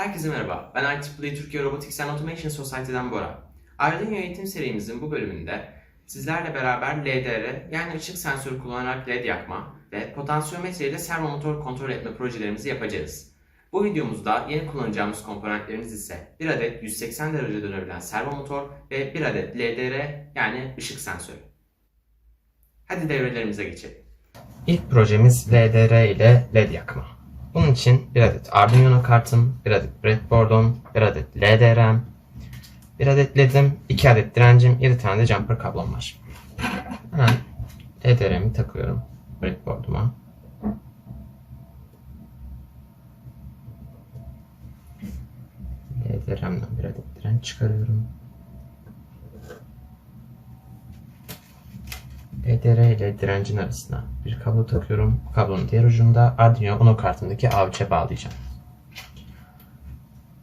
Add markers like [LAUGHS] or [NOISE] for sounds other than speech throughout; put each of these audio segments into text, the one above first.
Herkese merhaba, ben IEEE Türkiye Robotics and Automation Society'den Bora. Arduino eğitim serimizin bu bölümünde sizlerle beraber LDR yani ışık sensörü kullanarak LED yakma ve potansiyometre ile servo motor kontrol etme projelerimizi yapacağız. Bu videomuzda yeni kullanacağımız komponentlerimiz ise bir adet 180 derece dönebilen servo motor ve bir adet LDR yani ışık sensörü. Hadi devrelerimize geçelim. İlk projemiz LDR ile LED yakma. Bunun için bir adet Arduino kartım, bir adet breadboard'um, bir adet LDR'm, bir adet LED'im, iki adet direncim, 7 tane de jumper kablom var. Hemen LDR'mi takıyorum breadboard'uma. LDR'mden bir adet direnç çıkarıyorum. LDR ile direncin arasına bir kablo takıyorum. Kablonun diğer ucunda Arduino Uno kartındaki A3'e bağlayacağım.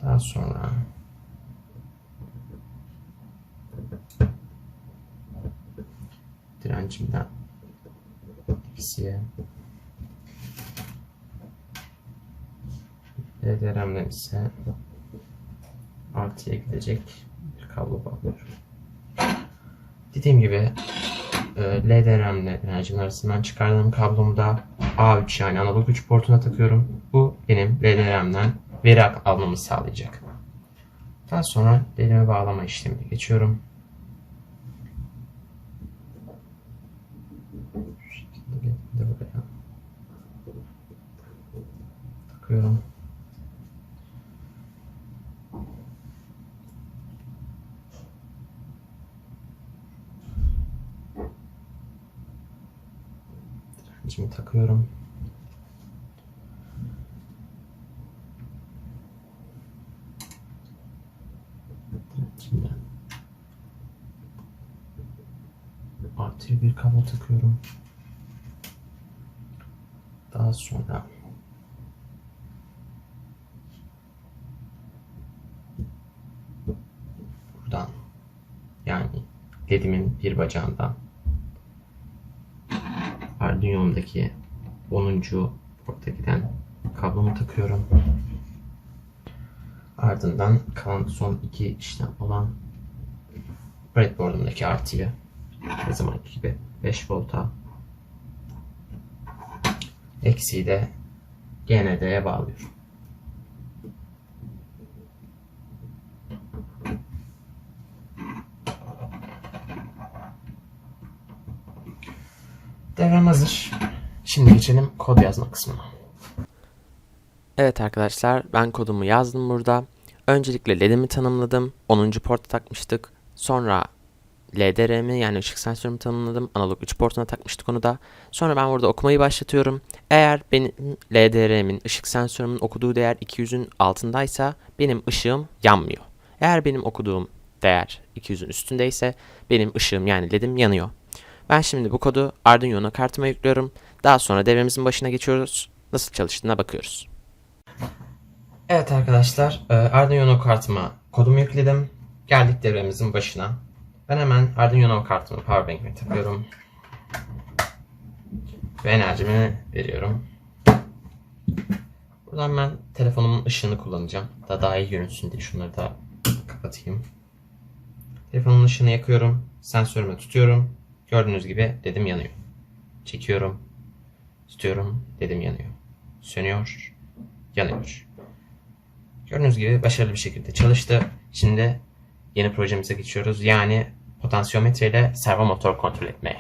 Daha sonra direncimden eksiye LDR'mden ise artıya gidecek bir kablo bağlıyorum. Dediğim gibi e, LDRM ile enerjinin arasından çıkardığım kablomu da A3 yani analog güç portuna takıyorum. Bu benim LDRM'den veri almamı sağlayacak. Daha sonra LDRM'e bağlama işlemine geçiyorum. Takıyorum. Direncimi takıyorum. Direncimden artıya bir kablo takıyorum. Daha sonra buradan yani ledimin bir bacağından Arduino'mdaki 10. porta giden kablomu takıyorum. Ardından kalan son iki işlem olan breadboard'umdaki artıyı her zamanki gibi 5 volta eksiği de GND'ye bağlıyorum. Hazır. Şimdi geçelim kod yazma kısmına. Evet arkadaşlar ben kodumu yazdım burada. Öncelikle LED'imi tanımladım. 10. porta takmıştık. Sonra LDR'mi yani ışık sensörümü tanımladım. Analog 3 portuna takmıştık onu da. Sonra ben burada okumayı başlatıyorum. Eğer benim LDR'min ışık sensörümün okuduğu değer 200'ün altındaysa benim ışığım yanmıyor. Eğer benim okuduğum değer 200'ün üstündeyse benim ışığım yani LED'im yanıyor. Ben şimdi bu kodu Arduino kartıma yüklüyorum. Daha sonra devremizin başına geçiyoruz. Nasıl çalıştığına bakıyoruz. Evet arkadaşlar, e, Arduino kartıma kodumu yükledim. Geldik devremizin başına. Ben hemen Arduino kartımı powerbank'ime takıyorum. Ve enerjimi veriyorum. Buradan ben telefonumun ışığını kullanacağım. Daha daha iyi görünsün diye şunları da kapatayım. Telefonumun ışığını yakıyorum. Sensörümü tutuyorum. Gördüğünüz gibi dedim yanıyor. Çekiyorum. Tutuyorum. Dedim yanıyor. Sönüyor. Yanıyor. Gördüğünüz gibi başarılı bir şekilde çalıştı. Şimdi yeni projemize geçiyoruz. Yani potansiyometre ile servo motor kontrol etmeye.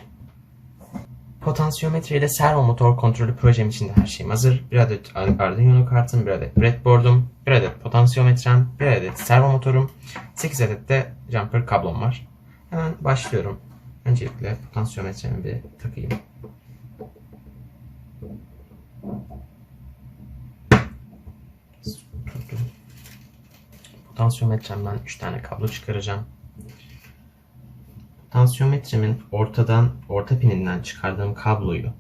Potansiyometre ile servo motor kontrolü projem için de her şeyim hazır. Bir adet Arduino kartım, bir adet breadboard'um, bir adet potansiyometrem, bir adet servo motorum, 8 adet de jumper kablom var. Hemen başlıyorum. Öncelikle potansiyometremi bir takayım. Potansiyometremden 3 tane kablo çıkaracağım. Potansiyometremin ortadan, orta pininden çıkardığım kabloyu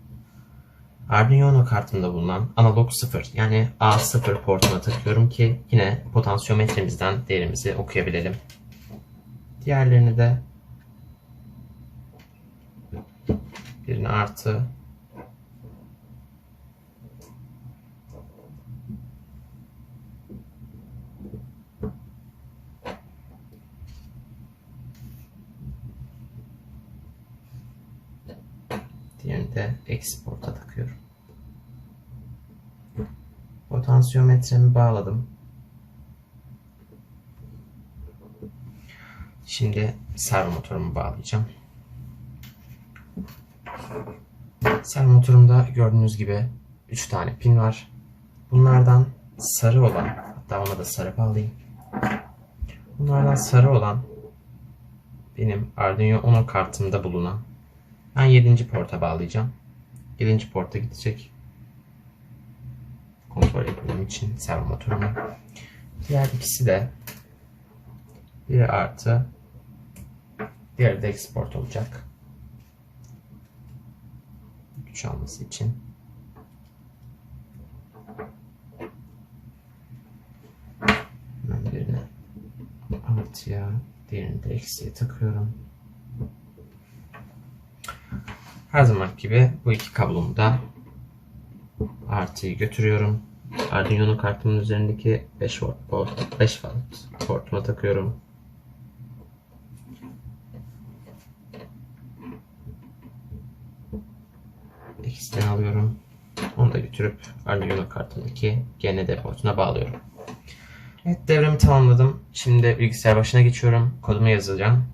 Arduino kartımda bulunan analog 0 yani A0 portuna takıyorum ki yine potansiyometremizden değerimizi okuyabilelim. Diğerlerini de birbirine artı. Diğerini de eksi porta takıyorum. Potansiyometremi bağladım. Şimdi servo motorumu bağlayacağım. Servo motorumda gördüğünüz gibi 3 tane pin var. Bunlardan sarı olan, hatta ona da sarı bağlayayım. Bunlardan sarı olan benim Arduino Uno kartımda bulunan. Ben 7. porta bağlayacağım. 7. porta gidecek. Kontrol etmem için servo motorumu. Diğer ikisi de biri artı diğeri de export olacak. Güç alması için. Ben birini artıya, diğerini de eksiye takıyorum. Her zaman gibi bu iki kablomu da artıyı götürüyorum. Arduino kartımın üzerindeki 5 volt port, 5 volt portuma takıyorum. Eksiden alıyorum. Onu da götürüp Arduino kartımdaki GND portuna bağlıyorum. Evet devremi tamamladım. Şimdi bilgisayar başına geçiyorum. Kodumu yazacağım.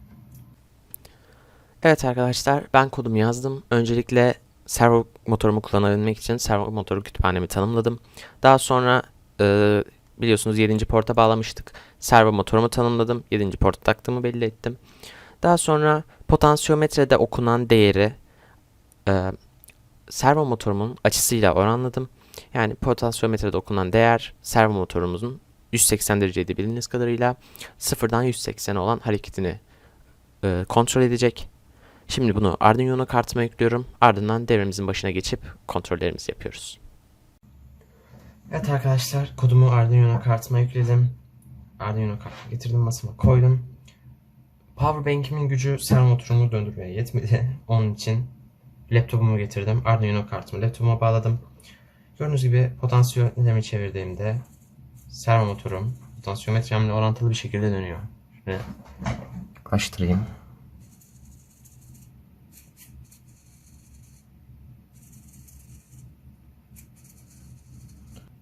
Evet arkadaşlar ben kodumu yazdım. Öncelikle servo motorumu kullanabilmek için servo motoru kütüphanemi tanımladım. Daha sonra e, biliyorsunuz 7. porta bağlamıştık. Servo motorumu tanımladım. 7. porta taktığımı belli ettim. Daha sonra potansiyometrede okunan değeri e, servo motorumun açısıyla oranladım. Yani potansiyometrede okunan değer servo motorumuzun 180 dereceydi bildiğiniz kadarıyla sıfırdan 180'e olan hareketini e, kontrol edecek. Şimdi bunu Arduino kartıma yüklüyorum. Ardından devremizin başına geçip kontrollerimizi yapıyoruz. Evet arkadaşlar kodumu Arduino kartıma yükledim. Arduino kartımı getirdim masama koydum. Powerbank'imin gücü servo motorumu döndürmeye yetmedi. [LAUGHS] Onun için laptopumu getirdim. Arduino kartımı laptopuma bağladım. Gördüğünüz gibi potansiyometremi çevirdiğimde servo motorum potansiyometremle orantılı bir şekilde dönüyor. Şöyle yaklaştırayım.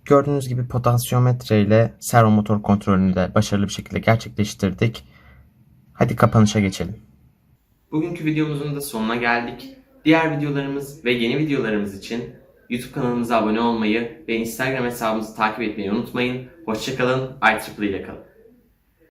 Gördüğünüz gibi potansiyometre ile servo motor kontrolünü de başarılı bir şekilde gerçekleştirdik. Hadi kapanışa geçelim. Bugünkü videomuzun da sonuna geldik. Diğer videolarımız ve yeni videolarımız için YouTube kanalımıza abone olmayı ve Instagram hesabımızı takip etmeyi unutmayın. Hoşçakalın, IEEE ile kalın.